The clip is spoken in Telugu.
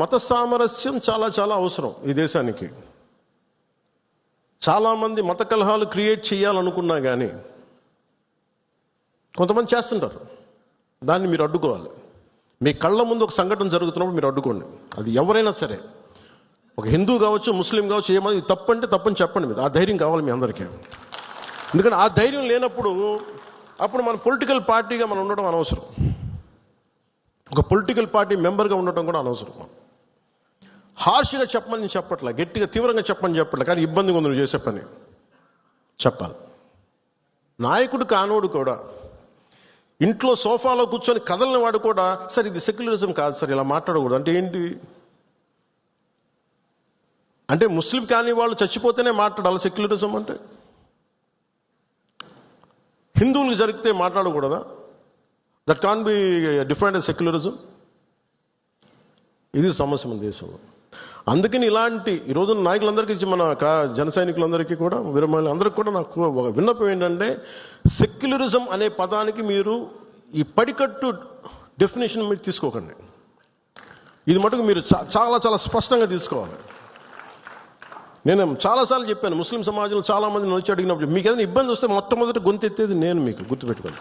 మత సామరస్యం చాలా చాలా అవసరం ఈ దేశానికి. చాలామంది మత కలహాలు క్రియేట్ చేయాలనుకున్నా కానీ కొంతమంది చేస్తుంటారు. దాన్ని మీరు అడ్డుకోవాలి. మీ కళ్ళ ముందు ఒక సంఘటన జరుగుతున్నప్పుడు మీరు అడ్డుకోండి. అది ఎవరైనా సరే. ఒక హిందూ కావచ్చు ముస్లిం కావచ్చు ఏమైనా తప్పంటే తప్పని చెప్పండి మీరు. ఆ ధైర్యం కావాలి మీ అందరికీ. ఎందుకంటే ఆ ధైర్యం లేనప్పుడు అప్పుడు మన పొలిటికల్ పార్టీగా మనం ఉండడం అనవసరం. ఒక పొలిటికల్ పార్టీ మెంబర్గా ఉండటం కూడా అనవసరం. హార్ష్గా చెప్పమని నేను చెప్పట్లే గట్టిగా తీవ్రంగా చెప్పమని చెప్పట్లే కానీ ఇబ్బందిగా ఉంది నువ్వు చేసే పని. చెప్పాలి. నాయకుడు కానోడు కూడా ఇంట్లో సోఫాలో కూర్చొని కదలిన వాడు కూడా సార్ ఇది సెక్యులరిజం కాదు సార్ ఇలా మాట్లాడకూడదు. అంటే ఏంటి? అంటే ముస్లిం కాని వాళ్ళు చచ్చిపోతేనే మాట్లాడాలి సెక్యులరిజం అంటే. హిందువులకు జరిగితే మాట్లాడకూడదా? That can be different secularism ఇది సమస్య మన దేశంలో. అందుకని ఇలాంటి ఈ రోజున నాయకులందరికీ మన జన సైనికులందరికీ కూడా విరమణలు అందరికీ కూడా నాకు ఒక విన్నపం ఏంటంటే సెక్యులరిజం అనే పదానికి మీరు ఈ పడికట్టు డెఫినేషన్ మీరు తీసుకోకండి. ఇది మటుకు మీరు చాలా చాలా స్పష్టంగా తీసుకోవాలి. నేను చాలాసార్లు చెప్పాను ముస్లిం సమాజంలో చాలా మంది అడిగినప్పుడు మీకు ఏదైనా ఇబ్బంది వస్తే మొట్టమొదటి గొంతెత్తేది నేను మీకు గుర్తుపెట్టుకోండి.